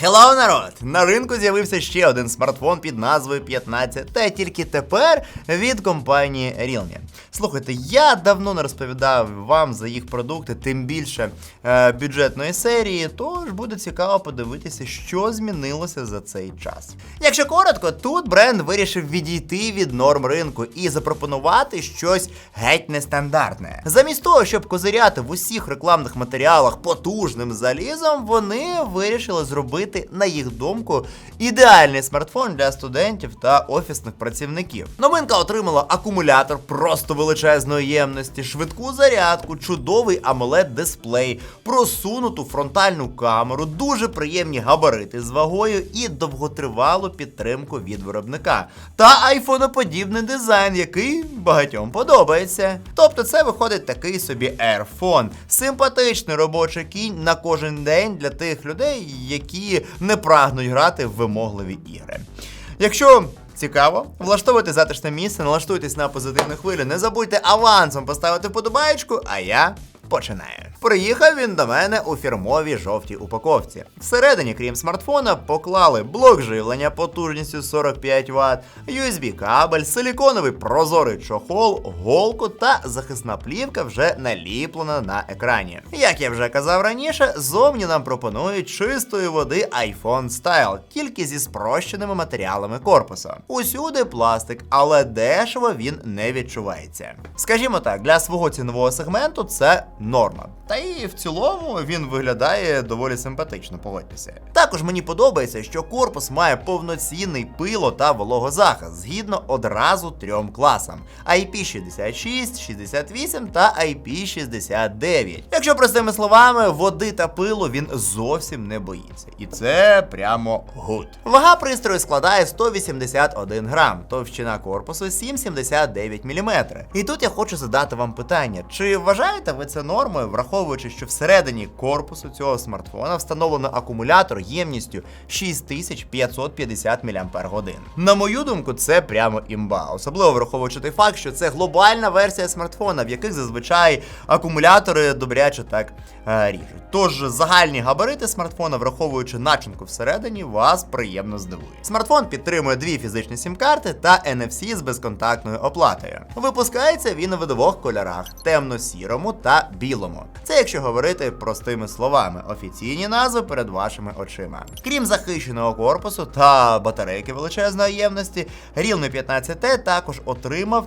Хеллоу, народ! На ринку з'явився ще один смартфон під назвою 15, та тільки тепер від компанії Realme. Слухайте, я давно не розповідав вам за їх продукти, тим більше е, бюджетної серії, тож буде цікаво подивитися, що змінилося за цей час. Якщо коротко, тут бренд вирішив відійти від норм ринку і запропонувати щось геть нестандартне. Замість того, щоб козиряти в усіх рекламних матеріалах потужним залізом, вони вирішили зробити, на їх думку, ідеальний смартфон для студентів та офісних працівників. Новинка отримала акумулятор просто величезної ємності, швидку зарядку, чудовий amoled дисплей, просунуту фронтальну камеру, дуже приємні габарити з вагою і довготривалу підтримку від виробника. Та айфоноподібний дизайн, який багатьом подобається. Тобто це виходить такий собі Airphone. Симпатичний робочий кінь на кожен день для тих людей, які не прагнуть грати в вимогливі ігри. Якщо цікаво, влаштовуйте затишне місце, налаштуйтесь на позитивну хвилю, не забудьте авансом поставити вподобаєчку, а я починаю. Приїхав він до мене у фірмовій жовтій упаковці. Всередині, крім смартфона, поклали блок живлення потужністю 45 Вт, USB-кабель, силіконовий прозорий чохол, голку та захисна плівка вже наліплена на екрані. Як я вже казав раніше, зовні нам пропонують чистої води iPhone Style, тільки зі спрощеними матеріалами корпусу. Усюди пластик, але дешево він не відчувається. Скажімо так, для свого цінового сегменту це норма. Та і в цілому він виглядає доволі симпатично, погодьтеся. Також мені подобається, що корпус має повноцінний пило та вологозахист згідно одразу трьом класам: IP66, 68 та IP69. Якщо простими словами, води та пилу він зовсім не боїться. І це прямо гуд. Вага пристрою складає 181 грам, товщина корпусу 7,79 мм. І тут я хочу задати вам питання: чи вважаєте ви це нормою, враховуючи, що всередині корпусу цього смартфона встановлено акумулятор ємністю 6550 мАч? На мою думку, це прямо імба, особливо враховуючи той факт, що це глобальна версія смартфона, в яких зазвичай акумулятори добряче так е, ріжуть. Тож загальні габарити смартфона, враховуючи начинку всередині, вас приємно здивують. Смартфон підтримує дві фізичні сім-карти та NFC з безконтактною оплатою. Випускається він у двох кольорах: темно-сірому та білому. Це якщо говорити простими словами, офіційні назви перед вашими очима. Крім захищеного корпусу та батарейки величезної ємності, Realme 15T також отримав.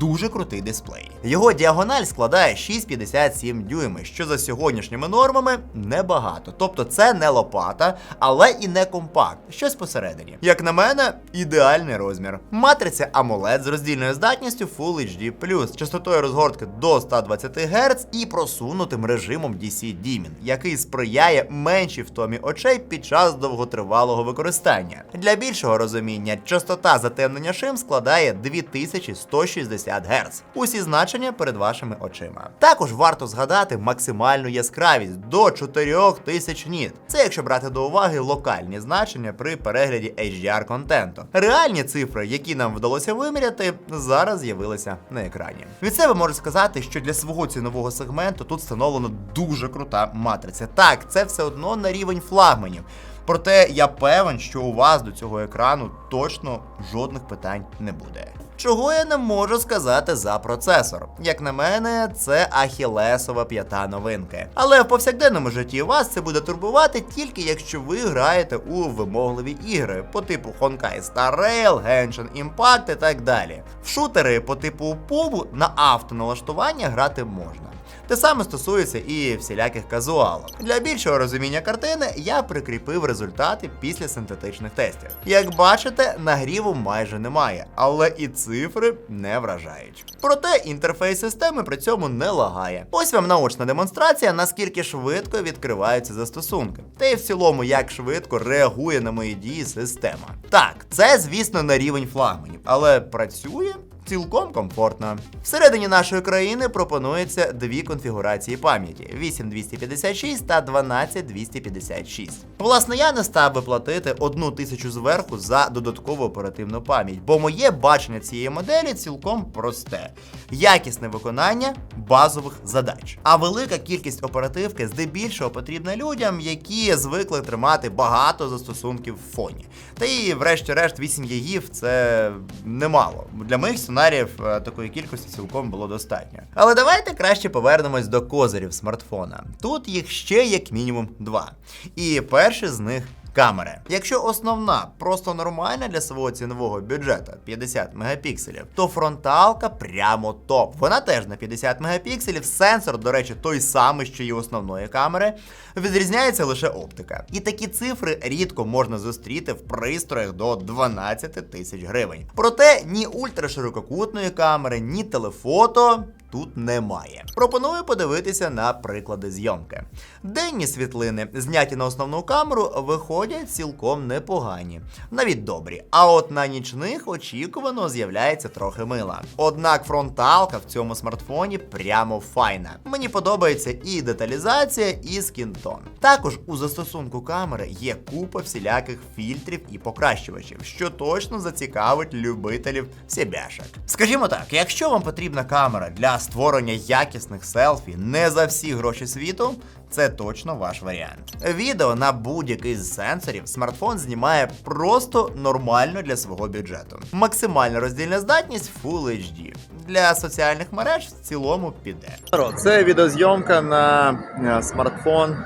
Дуже крутий дисплей. Його діагональ складає 6,57 дюйми, що за сьогоднішніми нормами небагато. Тобто це не лопата, але і не компакт, щось посередині. Як на мене, ідеальний розмір. Матриця AMOLED з роздільною здатністю Full HD+, частотою розгортки до 120 Гц і просунутим режимом DC Dimming, який сприяє меншій втомі очей під час довготривалого використання. Для більшого розуміння, частота затемнення шим складає 2160 Гц. Усі значення перед вашими очима. Також варто згадати максимальну яскравість до 4000 ніт. Це якщо брати до уваги локальні значення при перегляді HDR контенту. Реальні цифри, які нам вдалося виміряти, зараз з'явилися на екрані. Від себе можу сказати, що для свого цінового сегменту тут встановлено дуже крута матриця. Так, це все одно на рівень флагманів. Проте я певен, що у вас до цього екрану точно жодних питань не буде. Чого я не можу сказати за процесор? Як на мене, це ахілесова п'ята новинки. Але в повсякденному житті вас це буде турбувати тільки якщо ви граєте у вимогливі ігри по типу Honkai Star Rail, Genshin Impact і так далі. В шутери по типу PUBG на автоналаштування грати можна. Те саме стосується і всіляких казуалок. Для більшого розуміння картини я прикріпив результати після синтетичних тестів. Як бачите, нагріву майже немає, але і цифри не вражають. Проте інтерфейс системи при цьому не лагає. Ось вам наочна демонстрація, наскільки швидко відкриваються застосунки, та й в цілому, як швидко реагує на мої дії система. Так, це звісно на рівень флагманів, але працює Цілком комфортно. Всередині нашої країни пропонується дві конфігурації пам'яті: 8256 та 12256. Власне, я не став би платити одну тисячу зверху за додаткову оперативну пам'ять, бо моє бачення цієї моделі цілком просте: якісне виконання базових задач. А велика кількість оперативки здебільшого потрібна людям, які звикли тримати багато застосунків в фоні. Та і, врешті-решт, 8 ягів це немало. Для моїх сценаріїв е, такої кількості цілком було достатньо. Але давайте краще повернемось до козирів смартфона. Тут їх ще як мінімум два. І перший з них камери. Якщо основна просто нормальна для свого цінового бюджету 50 мегапікселів, то фронталка прямо топ. Вона теж на 50 мегапікселів. Сенсор, до речі, той самий, що і основної камери. Відрізняється лише оптика. І такі цифри рідко можна зустріти в пристроях до 12 тисяч гривень. Проте ні ультраширококутної камери, ні телефото. Тут немає. Пропоную подивитися на приклади зйомки. Денні світлини, зняті на основну камеру, виходять цілком непогані, навіть добрі. А от на нічних очікувано з'являється трохи мила. Однак фронталка в цьому смартфоні прямо файна. Мені подобається і деталізація, і скінтон. Також у застосунку камери є купа всіляких фільтрів і покращувачів, що точно зацікавить любителів сібяшок. Скажімо так, якщо вам потрібна камера для створення якісних селфі не за всі гроші світу, це точно ваш варіант. Відео на будь-який з сенсорів смартфон знімає просто нормально для свого бюджету. Максимальна роздільна здатність Full HD. Для соціальних мереж в цілому піде. Це відеозйомка на е, смартфон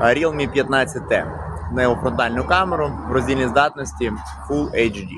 Realme 15T. На його фронтальну камеру в роздільній здатності Full HD.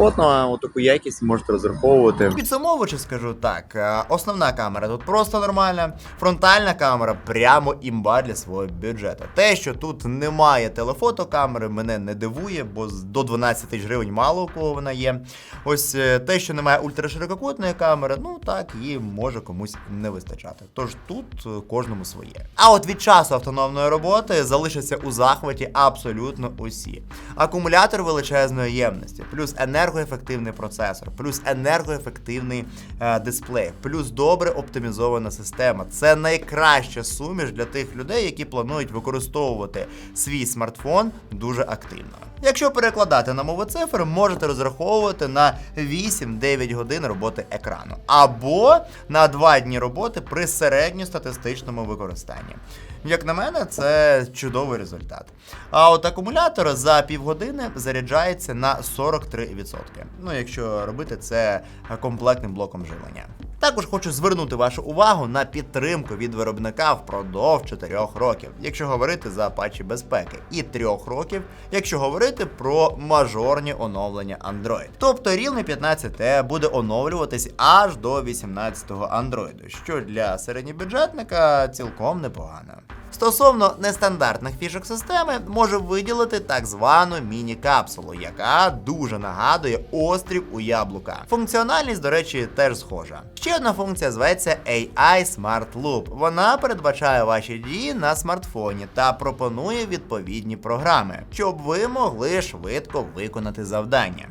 От на таку якість можете розраховувати. Підсумовуючи, скажу так: е, основна камера тут просто нормальна, фронтальна камера прямо імба для свого бюджету. Те, що тут немає телефотокамери, мене не дивує, бо до 12 тисяч гривень мало у кого вона є. Ось е, те, що немає ультраширококутної камери, ну так її може комусь не вистачати. Тож тут е, кожному своє. А от від часу автономної роботи залишаться у захваті абсолютно усі. Акумулятор величезної ємності, плюс енергоефективний процесор, плюс енергоефективний е, дисплей, плюс добре оптимізована система. Це найкраща суміш для тих людей, які планують використовувати свій смартфон дуже активно. Якщо перекладати на мову цифр, можете розраховувати на 8-9 годин роботи екрану, або на 2 дні роботи при середньостатистичному використанні. Як на мене, це чудовий результат. А от акумулятор за півгодини заряджається на 43%. Ну, якщо робити це комплектним блоком живлення. Також хочу звернути вашу увагу на підтримку від виробника впродовж 4 років, якщо говорити за патчі безпеки, і 3 років, якщо говорити про мажорні оновлення Android. Тобто Realme 15T буде оновлюватись аж до 18-го Android, що для середньобюджетника цілком непогано. Стосовно нестандартних фішок системи, можу виділити так звану міні-капсулу, яка дуже нагадує острів у яблука. Функціональність, до речі, теж схожа. Ще одна функція зветься AI Smart Loop. Вона передбачає ваші дії на смартфоні та пропонує відповідні програми, щоб ви могли швидко виконати завдання.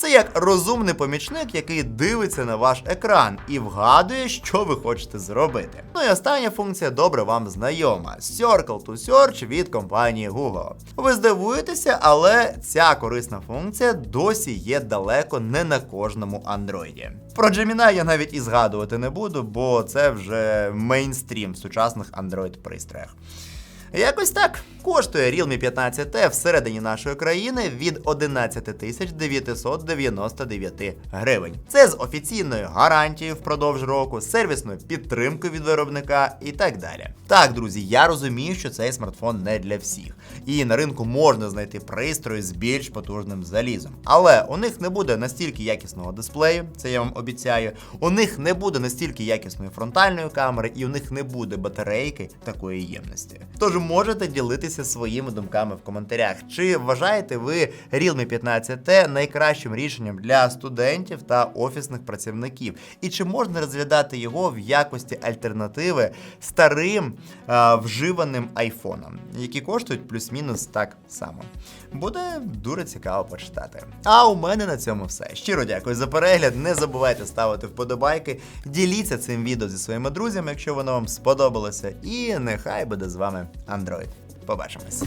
Це як розумний помічник, який дивиться на ваш екран і вгадує, що ви хочете зробити. Ну і остання функція добре вам знайома: Circle to Search від компанії Google. Ви здивуєтеся, але ця корисна функція досі є далеко не на кожному андроїді. Про Gemini я навіть і згадувати не буду, бо це вже мейнстрім в сучасних Android пристроях. Якось так коштує Realme 15T всередині нашої країни від 11 тисяч 999 гривень. Це з офіційною гарантією впродовж року, сервісною підтримкою від виробника і так далі. Так, друзі, я розумію, що цей смартфон не для всіх, і на ринку можна знайти пристрої з більш потужним залізом. Але у них не буде настільки якісного дисплею, це я вам обіцяю. У них не буде настільки якісної фронтальної камери, і у них не буде батарейки такої ємності. Тож можете ділитися своїми думками в коментарях. Чи вважаєте ви Realme 15T найкращим рішенням для студентів та офісних працівників? І чи можна розглядати його в якості альтернативи старим е, вживаним айфонам, які коштують плюс-мінус так само? Буде дуже цікаво почитати. А у мене на цьому все. Щиро дякую за перегляд. Не забувайте ставити вподобайки, діліться цим відео зі своїми друзями, якщо воно вам сподобалося. І нехай буде з вами Android. Побачимось.